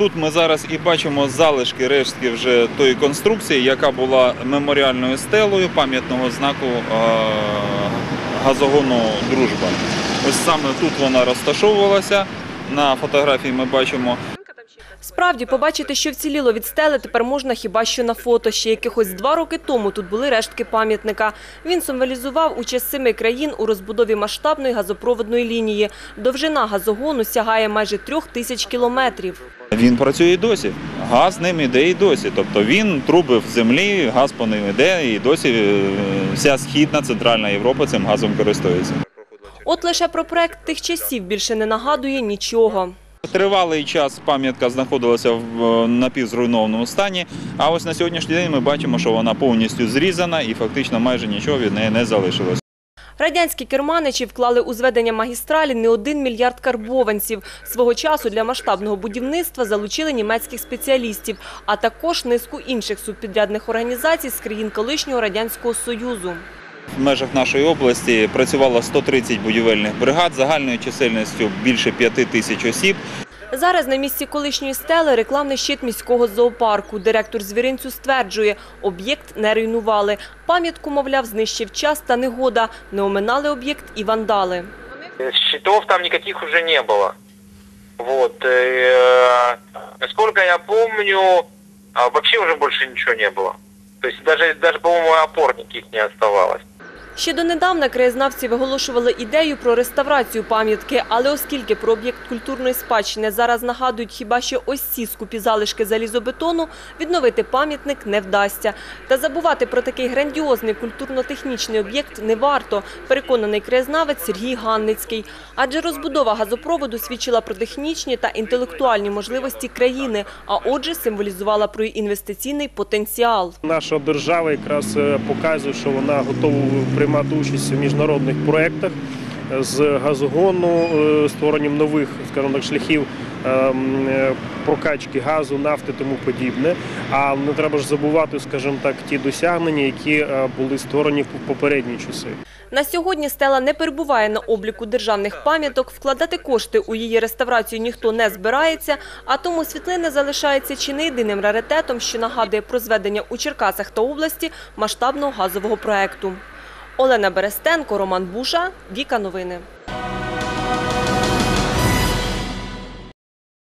тут ми зараз і бачимо залишки рештки вже тої конструкції, яка була меморіальною стелою пам'ятного знаку е, газогону Дружба. Ось саме тут вона розташовувалася. На фотографії ми бачимо Справді, побачити, що вціліло від стели, тепер можна хіба що на фото. Ще якихось два роки тому тут були рештки пам'ятника. Він символізував участь семи країн у розбудові масштабної газопроводної лінії. Довжина газогону сягає майже трьох тисяч кілометрів. Він працює і досі. Газ ним іде і досі. Тобто він труби в землі, газ по ним іде, і досі е, вся східна центральна Європа цим газом користується. От лише про проект тих часів більше не нагадує нічого. Тривалий час пам'ятка знаходилася в е, напівзруйнованому стані. А ось на сьогоднішній день ми бачимо, що вона повністю зрізана і фактично майже нічого від неї не залишилось. Радянські керманичі вклали у зведення магістралі не один мільярд карбованців. Свого часу для масштабного будівництва залучили німецьких спеціалістів, а також низку інших субпідрядних організацій з країн колишнього Радянського Союзу. В межах нашої області працювало 130 будівельних бригад загальною чисельністю більше 5 тисяч осіб. Зараз на місці колишньої стели рекламний щит міського зоопарку. Директор звіринцю стверджує, об'єкт не руйнували. Пам'ятку, мовляв, знищив час та негода. Не оминали об'єкт і вандали. Щитов там никаких уже не было. Вот. э, насколько я помню, а, вообще уже больше ничего не было. То есть даже, даже по-моему, опор никаких не оставалось. Ще донедавна краєзнавці виголошували ідею про реставрацію пам'ятки, але оскільки про об'єкт культурної спадщини зараз нагадують хіба що ось ці скупі залишки залізобетону, відновити пам'ятник не вдасться. Та забувати про такий грандіозний культурно-технічний об'єкт не варто, переконаний краєзнавець Сергій Ганницький. Адже розбудова газопроводу свідчила про технічні та інтелектуальні можливості країни, а отже символізувала про інвестиційний потенціал. Наша держава якраз е, показує, що вона готова приймати участь в міжнародних проєктах е, з газогону, е, створенням нових, скажімо так, шляхів ем, е, прокачки газу, нафти, тому подібне. А не треба ж забувати, скажімо так, ті досягнення, які були створені в попередні часи. На сьогодні стела не перебуває на обліку державних пам'яток. Вкладати кошти у її реставрацію ніхто не збирається, а тому світлини залишаються чи не єдиним раритетом, що нагадує про зведення у Черкасах та області масштабного газового проекту. Олена Берестенко, Роман Буша, Віка Новини.